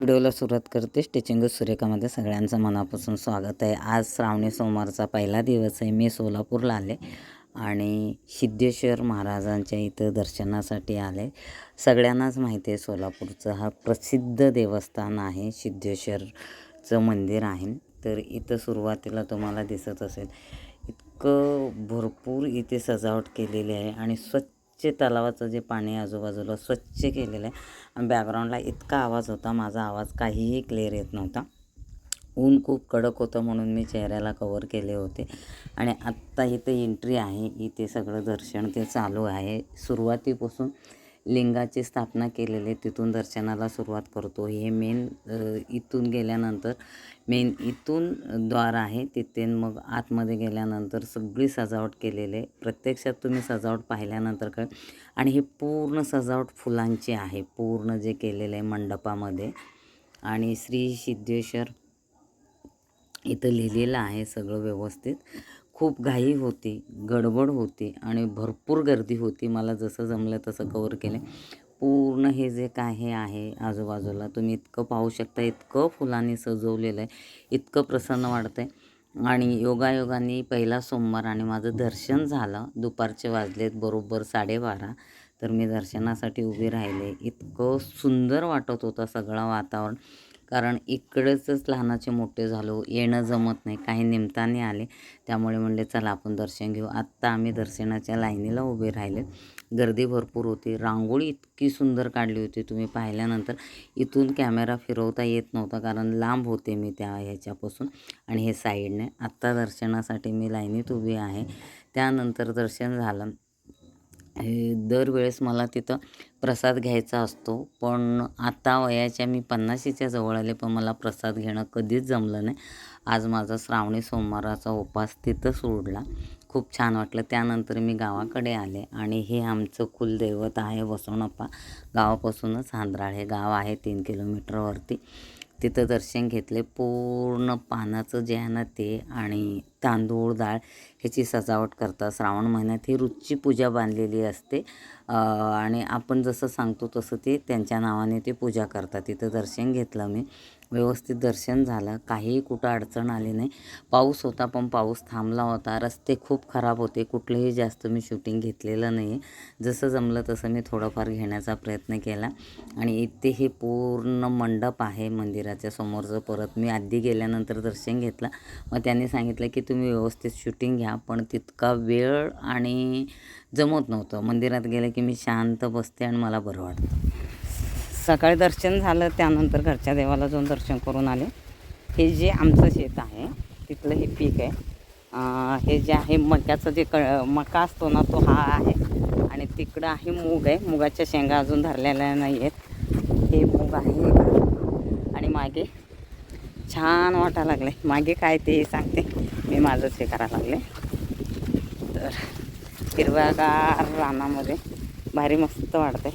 व्हिडिओला सुरुवात करते. स्टिचिंग सुरेखामध्ये सगळ्यांचं मनापासून स्वागत आहे. आज श्रावणी सोमवारचा पहिला दिवस आहे. मी सोलापूरला आले आणि सिद्धेश्वर महाराजांच्या इथं दर्शनासाठी आले. सगळ्यांनाच माहिती आहे सोलापूरचं. हा प्रसिद्ध देवस्थान आहे. सिद्धेश्वरचं मंदिर आहे. तर इथं सुरुवातीला तुम्हाला दिसत असेल इतकं भरपूर इथे सजावट केलेली आहे आणि स्वच्छ तलावाचं जे पाणी आजूबाजूला स्वच्छ केलेलं आहे. आणि बॅकग्राऊंडला इतका आवाज होता माझा आवाज काहीही क्लिअर येत नव्हता. ऊन खूप कडक होतं म्हणून मी चेहऱ्याला कवर केले होते. आणि आत्ता इथं एंट्री आहे इथे सगळं दर्शन ते चालू आहे. सुरुवातीपासून लिंगाची स्थापना केलेले तिथून दर्शनाला सुरुवात करतो. हे मेन इथून गेल्यानंतर मेन इथून द्वार आहे तिथे मग आतमध्ये गेल्यानंतर सगळी सजावट केलेले आहे. प्रत्यक्षात तुम्ही सजावट पाहिल्यानंतर काय आणि हे पूर्ण सजावट फुलांची आहे. पूर्ण जे केलेलं आहे मंडपामध्ये. आणि श्री सिद्धेश्वर इथं लिहिलेलं आहे सगळं व्यवस्थित. खूप घाई होती गडबड होती आणि भरपूर गर्दी होती. मला जसं जमलं तसं कवर केलं. पूर्ण हे जे काय हे आहे आजूबाजूला तुम्ही इतकं पाहू शकता इतकं फुलांनी सजवलेलं आहे इतकं प्रसन्न वाटतं आहे आणि योगायोगाने पहिला सोमवार आणि माझं दर्शन झालं. दुपारचे वाजलेत बरोबर साडेबारा. तर मी दर्शनासाठी उभी राहिले. इतकं सुंदर वाटत होतं सगळं वातावरण. कारण इकडंच लहानाचे मोठे झालो येणं जमत नाही काही निमताने आले. त्यामुळे म्हणले चला आपण दर्शन घेऊ. आत्ता आम्ही दर्शनाच्या लाईनीला उभे राहिले. गर्दी भरपूर होती. रांगोळी इतकी सुंदर काढली होती तुम्ही पाहिल्यानंतर. इथून कॅमेरा फिरवता येत नव्हता कारण लांब होते मी त्या ह्याच्यापासून आणि हे साईडने. आत्ता दर्शनासाठी मी लाईनीत उभी आहे. त्यानंतर दर्शन झालं. हे दरवेळेस मला तिथं प्रसाद घ्यायचा असतो. पण आता वयाच्या मी पन्नाशीच्या जवळ आले पण मला प्रसाद घेणं कधीच जमलं नाही. आज माझा श्रावणी सोमवाराचा उपास तिथं सोडला. खूप छान वाटलं. त्यानंतर मी गावाकडे आले आणि हे आमचं कुलदैवत आहे वसवणप्पा गावापासूनच हांद्राळ हे गाव आहे तीन किलोमीटरवरती तिथं दर्शन घेतले. पूर्ण पानाचं जे आहे ना ते आणि तांदूळ डाळ ह्याची सजावट करतात. श्रावण महिन्यात ही रुचची पूजा बांधलेली असते. आणि आपण जसं सांगतो तसं ते त्यांच्या नावाने ते पूजा करतात. तिथं दर्शन घेतलं मी. व्यवस्थित दर्शन झालं. काहीही कुठं अडचण आली नाही. पाऊस होता पण पाऊस थांबला होता. रस्ते खूप खराब होते. कुठलंही जास्त मी शूटिंग घेतलेलं नाही आहे जसं जमलं तसं मी थोडंफार घेण्याचा प्रयत्न केला. आणि इथे हे पूर्ण मंडप आहे मंदिराच्या समोरचं. परत मी आधी गेल्यानंतर दर्शन घेतलं. मग त्यांनी सांगितलं की तुम्ही तुम्ही व्यवस्थित शूटिंग घ्या पण तितका वेळ आणि जमत नव्हतं. मंदिरात गेलं की मी शांत बसते आणि मला बरं वाटतं. सकाळी दर्शन झालं त्यानंतर घरच्या देवाला जाऊन दर्शन करून आले. हे जे आमचं शेत आहे तिथलं हे पीक आहे. हे जे आहे मक्याचं जे क मका असतो ना तो हा आहे. आणि तिकडं आहे मूग आहे. मुगाच्या शेंगा अजून धरलेल्या नाही आहेत हे मूग आहे. आणि मागे छान वाटायला लागले मागे काय ते सांगते. मी माझंच हे करायला लागले. तर हिरव्यागार रानामध्ये भारी मस्त वाढते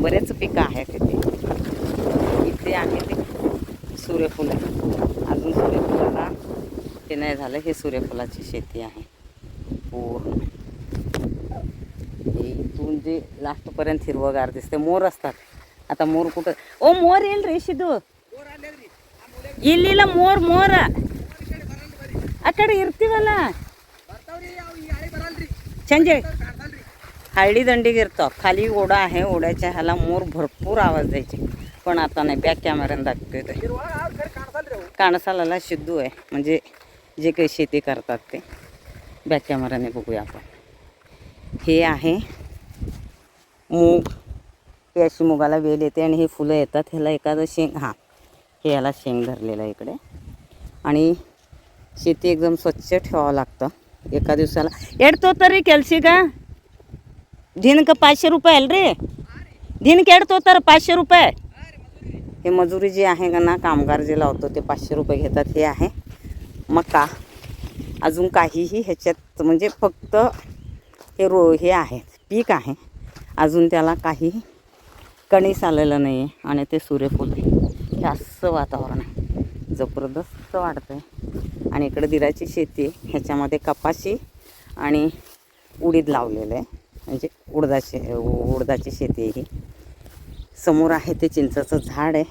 बरेच पिकं आहेत इथे. इथे आहे ते सूर्यफुल. अजून सूर्यफुलाला ते नाही झालं हे सूर्यफुलाची शेती आहे. पूर्ण. इथून जे लास्टपर्यंत हिरवगार दिसते मोर असतात. आता मोर कुठं? ओ मोर येईल रे शिदू. येईल मोर मोर. ಆ ಕಡೆ ಇರ್ತೀವಲ್ಲ ಸಂಜೆ हळदी दंडीग इरतो खाली ओढा आहे ओढ्याच्या ह्याला मोर भरपूर आवाज द्यायचे पण आता नाही बॅक कॅमेऱ्यानं दाखवतोय ते काणसाला शिद्धू आहे म्हणजे जे काही शेती करतात ते बॅक कॅमेऱ्याने बघूया आपण हे आहे मूग हे अशी मुगाला वेल येते आणि हे फुलं येतात ह्याला एखादं शेंग हां हे याला शेंग धरलेलं आहे इकडे आणि शेती एकदम स्वच्छ ठेवावं लागतं. एका दिवसाला. एडतो तरी केलसी का दिनक पाचशे रुपये रे. दिनक एडतो तर पाचशे रुपये. हे मजुरी जी आहे का ना कामगार जे लावतो ते पाचशे रुपये घेतात हे आहे. मका. अजून काहीही ह्याच्यात म्हणजे फक्त हे रो हे आहे. पीक आहे. अजून त्याला काही कणीस आलेलं नाही आहे आणि ते सूर्यफूल. हे असं वातावरण आहे. जबरदस्त वाटतं आहे आणि इकडं दिराची शेती आहे. ह्याच्यामध्ये कपाशी आणि उडीद लावलेलं आहे. म्हणजे उडदाची उडदाची शेती आहे ही. समोर आहे ते चिंचाचं झाड आहे.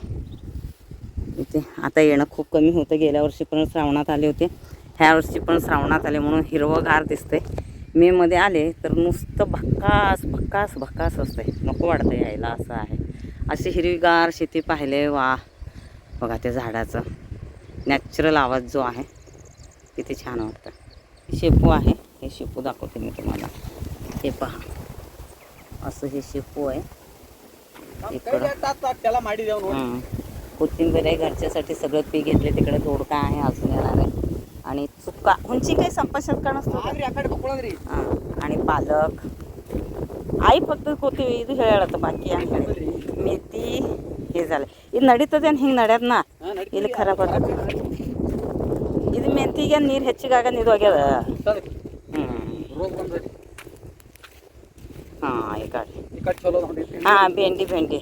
इथे आता येणं खूप कमी होतं. गेल्या वर्षी पण श्रावणात आले होते. ह्या वर्षी पण श्रावणात आले म्हणून हिरवंगार दिसतंय. मेमध्ये आले तर नुसतं भक्कास भक्कास भक्कास असतंय. नको वाढतं यायला असं आहे. अशी हिरवीगार शेती पाहिले वा. बघा त्या झाडाचं. नॅचरल आवाज जो आहे. किती छान वाटतं. शेपू आहे. हे शेपू दाखवते मी तुम्हाला. हे पहा. असं हे शेपू आहे. त्याला माडी जाऊन कोथिंबीर आहे घरच्यासाठी. सगळं पी घेतले तिकडे. दोडका आहे. अजून येणार आहे. आणि चुका उंची काही संपाषण करणं आणि पालक. आई फक्त कोथिंबीर खेळायला बाकी आहे. मेथी. हे झालं. ही नडीत हिंग नड्यात ना. हिला खराब होतं. ಮೆಂತಿಗೆ ನೀರು ಹೆಚ್ಚಿಗಾಗ ಇದು ಆಗ್ಯದ ಹ್ಞೂ ರೋಗ ಬಂದ್ರಿ ಹಾಂ ಈ ಕಡೆ ಈ ಕಡೆ ಚಲೋ ನೋಡಿರ್ತೀನಿ हां भेंडी भेंडी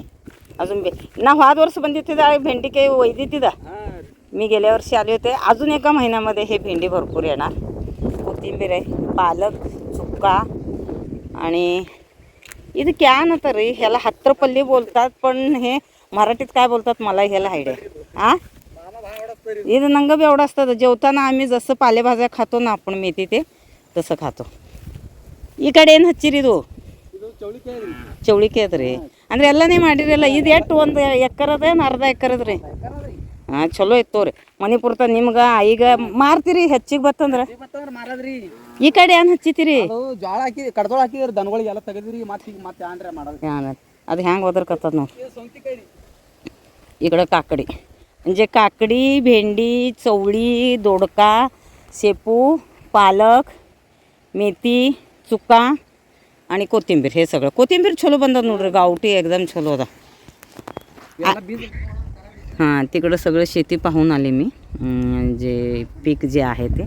अजून भे ना वाद वर्ष बंदित भेंडी काही वैदित मी गेल्या वर्षी आले होते अजून एका महिन्यामध्ये हे भेंडी भरपूर येणार कोथिंबीर आहे पालक चुक्का आणि ಇದು ಕ್ಯಾನ್ ಅಂತಾರೆ ह्याला ಹತ್ರಪಲ್ಲಿ बोलतात पण हे मराठीत काय बोलतात मला ह्याला आयडिया आ मामा भाव आवडत ಇದು ನಂಗೆ बी एवढं असतं जेवताना आम्ही जसं पालेभाज्या खातो ना आपण मेथी ते तसं खातो ಈ ಕಡೆ ಏನು ಹಚ್ಚಿರಿ ಇದು ಇದು ಚೌಳಿಕಾಯಿ ರೀ ಚೌಳಿಕೆ ಅದ್ರಿ ಅಂದ್ರೆ ಎಲ್ಲನೇ ಮಾಡಿರಲ್ಲ ಇದು ಎಷ್ಟು ಒಂದು ಎಕ್ಕರದ ಏನು ಅರ್ಧ ಎಕ್ಕರದ ರೀ ಹಾಂ ಚಲೋ ಇತ್ತು ರೀ ಮಣಿಪುರ್ತ ನಿಮ್ಗೆ ಈಗ ಮಾರ್ತೀರಿ ಹೆಚ್ಚಿಗೆ ಬತ್ತಂದ್ರೆ ಮತ್ತಂದ್ರ ಮಾರದ್ರಿ ಈ ಕಡೆ ಏನು ಹಚ್ಚಿತೀರಿ ಅದು ಜೋಳ ಹಾಕಿ ಕಡ್ದೋಳ ಹಾಕಿದ್ರಿ ದನಗಳಿಗೆ ಎಲ್ಲ ತೆಗೆದ್ರಿ ಮತ್ತೆ ಈಗ ಮತ್ತೆ ಆಂಡ್ರೆ ಮಾಡೋದು ಹಾಂ ಅದು ಹೆಂಗೆ ಒದರ್ಕತ್ತದ ನೋಡಿ ಇದು ಸೌತಿಕಾಯಿ ರೀ इकडं काकडी म्हणजे काकडी भेंडी चवळी दोडका शेपू पालक मेथी चुका आणि कोथिंबीर. हे सगळं. कोथिंबीर छोलो बंद नोड्री गावठी एकदम छोलो होता. हां तिकडं सगळं शेती पाहून आले मी. जे पीक जे आहे ते.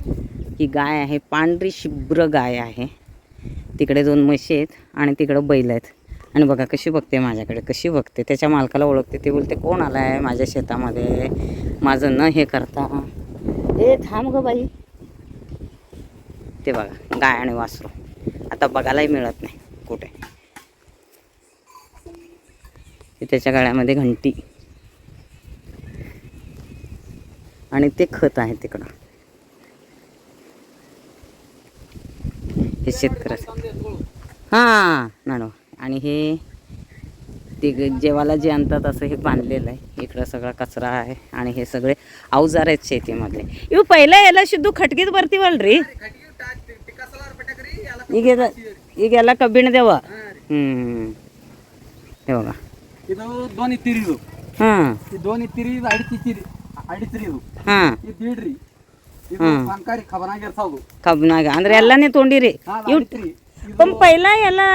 ही गाय आहे पांढरी शुभ्र गाय आहे. तिकडे दोन म्हशी आहेत आणि तिकडं बैल आहेत. आणि बघा कशी बघते माझ्याकडे कशी बघते? त्याच्या मालकाला ओळखते ते बोलते कोण आला आहे माझ्या शेतामध्ये? माझं न हे करता. ए थांब ग बाई. ते बघा गाय आणि वासरू. आता बघायलाही मिळत नाही कुठे? त्याच्या गळ्यामध्ये घंटी. आणि ते खत आहे तिकडं. हे शेतकऱ्याचं. हां मॅडम आणि हे ते ग- जेवायला जे आणतात असं हे बांधलेलं आहे इकडं सगळा कचरा आहे आणि हे सगळे अवजार आहेत शेतीमधले ಇವು ಪೈಲ ಎಲ್ಲ ಶುದ್ಧ ಖಟ್ಗಿದ್ ಬರ್ತೀವಲ್ರಿ ಈಗೆಲ್ಲ ಈಗೆಲ್ಲ ಕಬ್ಬಿಣದೇವ ಹ್ಞೂ हे बघा ಇದು ದೋನ್ ಇತ್ತಿರಿ ಇದು ಹಾಂ ಈ ದೋನ್ ಇತ್ತಿರಿ ಇದು ಅಡಿತಿರಿ ಅಡಿತ್ರಿ ಇದು ಹಾಂ ಇದು ದೀಡ್ರಿ ಇದು ಹ್ಮ್. ಸಂಕಾರಿ ಖಬನಾಗಿರ್ತಾವು ಕಬ್ಬಿನಾಗ ಅಂದ್ರೆ ಎಲ್ಲನೇ ತೊಗೊಂಡಿರಿ ಹಾ ಇವ್ ಅಡಿತ್ರಿ पण पहिला याला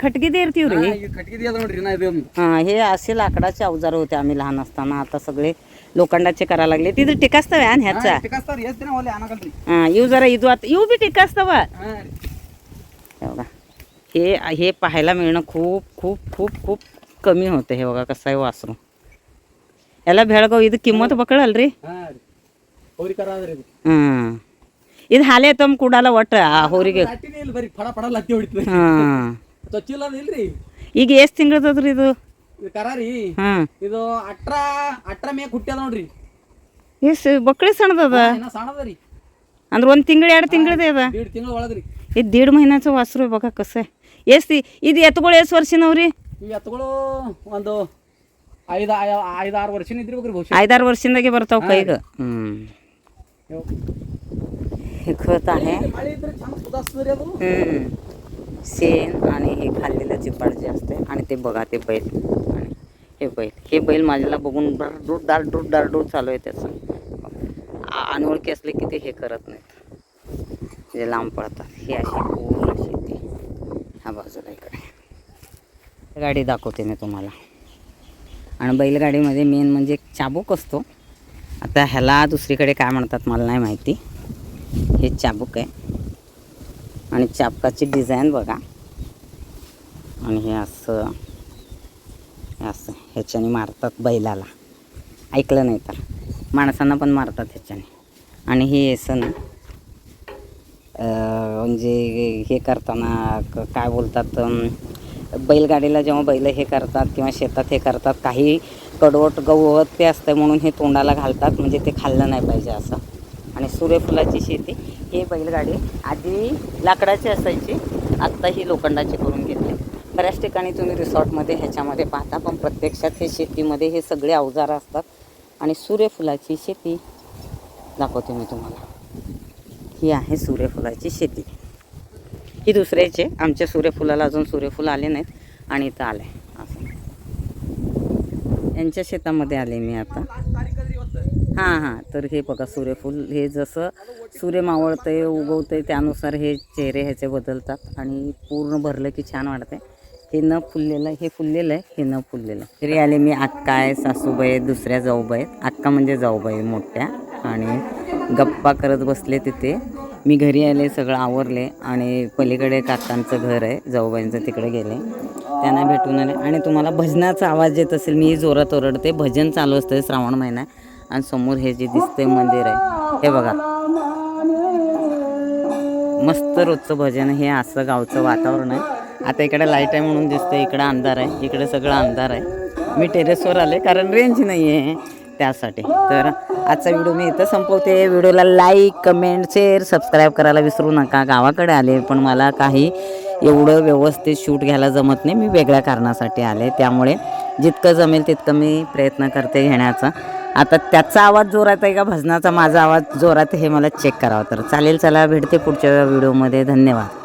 खटकीत इरतीव रे ಇದು ಕಟ್ಗಿದಿ ಅದ ನೋಡ್ರಿ ನಾ ಇದೊಂದು हां हे असे लाकडाचे अवजार होते आम्ही लहान असताना आता सगळे लोखंडाचे करायला लागले तिथं टिकास्तव आहे ह्याचा ಟಿಕಾಸ್ತಾರ ಎಷ್ಟು ದಿನ ಒಲೆ ಅನಾಗಲ್ರಿ हां इव जरा इजू आता इव बी टिकास्तव ಹಾ ರೀ हे बघा हे हे पाहायला मिळणं खूप खूप खूप खूप कमी होतं हे बघा कसं आहे वासरू याला भेळगाव ಇದು ಕಿಮ್ಮತ್ ಬಕ್ಕಳಲ್ರಿ ಹಾ ರೀ ಹೋರಿಕರ ಅದ್ರಿ ಇದು ಹಾಂ ಇದು ಹಾಲೆ ತಮ್ಮ ಕೂಡಲ್ಲ ಒಟ್ಟು ಆ ಹೋರಿಗೆ ಬರೀ ಫಡ ಫಡ ಲತ್ತಿ ಹೊಡಿತದೆ. ಹಾಂ. ತೊಚ್ಚಿಲ್ಲ ಈಗ ಎಷ್ಟು ತಿಂಗಳದದ್ರಿ ಇದು? ಇದು ಕರಾರಿ. ಹಾಂ. ಇದು ಅಟ್ರ ಅಟ್ರ ಮೇಕ್ ಹುಟ್ಟ್ಯದ ನೋಡ್ರಿ. ಎಷ್ಟು ಬಕ್ಳಿ ಸಣ್ಣದದ? ಏನ ಸಣ್ಣದರಿ ಅಂದ್ರೆ ಒಂದು ತಿಂಗಳು ಎರಡು ತಿಂಗಳದೇ ಅದ? ಎರಡು ತಿಂಗಳು ಒಳಗ್ರಿ ಇದು ದೀಡ್ ಮಹಿನಾಚ ವಾಸರು ಬೇಕಾಕಸೆ ಎಷ್ಟು ಇದು ಎತ್ತುಗಳು ಎಷ್ಟು ವರ್ಷನವ್ರಿ? ಇವು ಎತ್ತುಗಳು ಒಂದು ಐದು ಐದಾರು ವರ್ಷನ ಇದ್ರಿ ಐದಾರು ವರ್ಷದಾಗೆ ಬರ್ತಾವ ಕೈಗೆ. ಹ್ಞೂ हे खत आहे. शेण आणि हे खाल्लेलं चिपाड जे असते आणि ते बघा ते बैल. आणि हे बैल. हे बैल माझ्याला बघून दारडूर दारडूर दारडूर चालू आहे त्याचं. अनोळखी असले की ते हे करत नाहीत. जे लांब पडतात हे अशी पूर्ण शेती. ह्या बाजूला इकडे. गाडी दाखवते मी तुम्हाला. आणि बैलगाडीमध्ये मेन म्हणजे चाबूक असतो. आता ह्याला दुसरीकडे काय म्हणतात मला नाही माहिती. हे चाबूक आहे. आणि चाबकाची डिझाईन बघा. आणि हे असं हे असं ह्याच्याने मारतात बैलाला. ऐकलं नाही तर. माणसांना पण मारतात ह्याच्याने. आणि हे येसन म्हणजे हे करताना क- काय बोलतात बैलगाडीला जेव्हा बैल हे करतात किंवा शेतात हे करतात काही कडवट गवत ते असतं म्हणून हे तोंडाला घालतात म्हणजे ते खाल्लं नाही पाहिजे असं. आणि सूर्यफुलाची शेती ही बैलगाडी आधी लाकडाची असायची आत्ता ही लोखंडाची करून घेतली. बऱ्याच ठिकाणी तुम्ही रिसॉर्टमध्ये ह्याच्यामध्ये पाहता पण प्रत्यक्षात हे शेतीमध्ये हे सगळे अवजार असतात. आणि सूर्यफुलाची शेती दाखवते मी तुम्हाला. ही आहे सूर्यफुलाची शेती. ही दुसऱ्याची आमच्या सूर्यफुलाला अजून सूर्यफूल आले नाहीत आणि इथं आलं आहे असं. यांच्या शेतामध्ये आले मी आता. हां हां. तर हे बघा सूर्यफूल. हे जसं सूर्य मावळतंय उगवतंय त्यानुसार हे चेहरे ह्याचे बदलतात आणि पूर्ण भरलं की छान वाटते हे न फुललेलं हे फुललेलं आहे हे न फुललेलं. आहे. तरी आले मी अक्का आहे सासूबाई आहेत दुसऱ्या जाऊबाई आहेत. अक्का म्हणजे जाऊबाई मोठ्या. आणि गप्पा करत बसले तिथे. मी घरी आले सगळं आवरले आणि पलीकडे काकांचं घर आहे जाऊबाईंचं तिकडे गेले. त्यांना भेटून आले. आणि तुम्हाला भजनाचा आवाज येत असेल मी जोरात ओरडते. भजन चालू असतं श्रावण महिना. आहे. आणि समोर हे जे दिसतंय मंदिर आहे हे बघा. मस्त रोजचं भजन हे असं गावचं वातावरण आहे. आता इकडे लाइट आहे म्हणून दिसतंय इकडं अंधार आहे इकडे सगळं अंधार आहे. मी टेरेसवर आले कारण रेंज नाही आहे त्यासाठी. तर आजचा व्हिडिओ मी इथं संपवते. व्हिडिओला लाईक कमेंट शेअर सबस्क्राईब करायला विसरू नका. गावाकडे आले पण मला काही एवढं व्यवस्थित शूट घ्यायला जमत नाही. मी वेगळ्या कारणासाठी आले. त्यामुळे जितकं जमेल तितकं मी प्रयत्न करते घेण्याचा. आता त्याचा आवाज जोरात आहे का? भजनाचा माझा आवाज जोरात आहे हे मला चेक करावं. तर चालेल चला भेटते पुढच्या व्हिडिओमध्ये. धन्यवाद.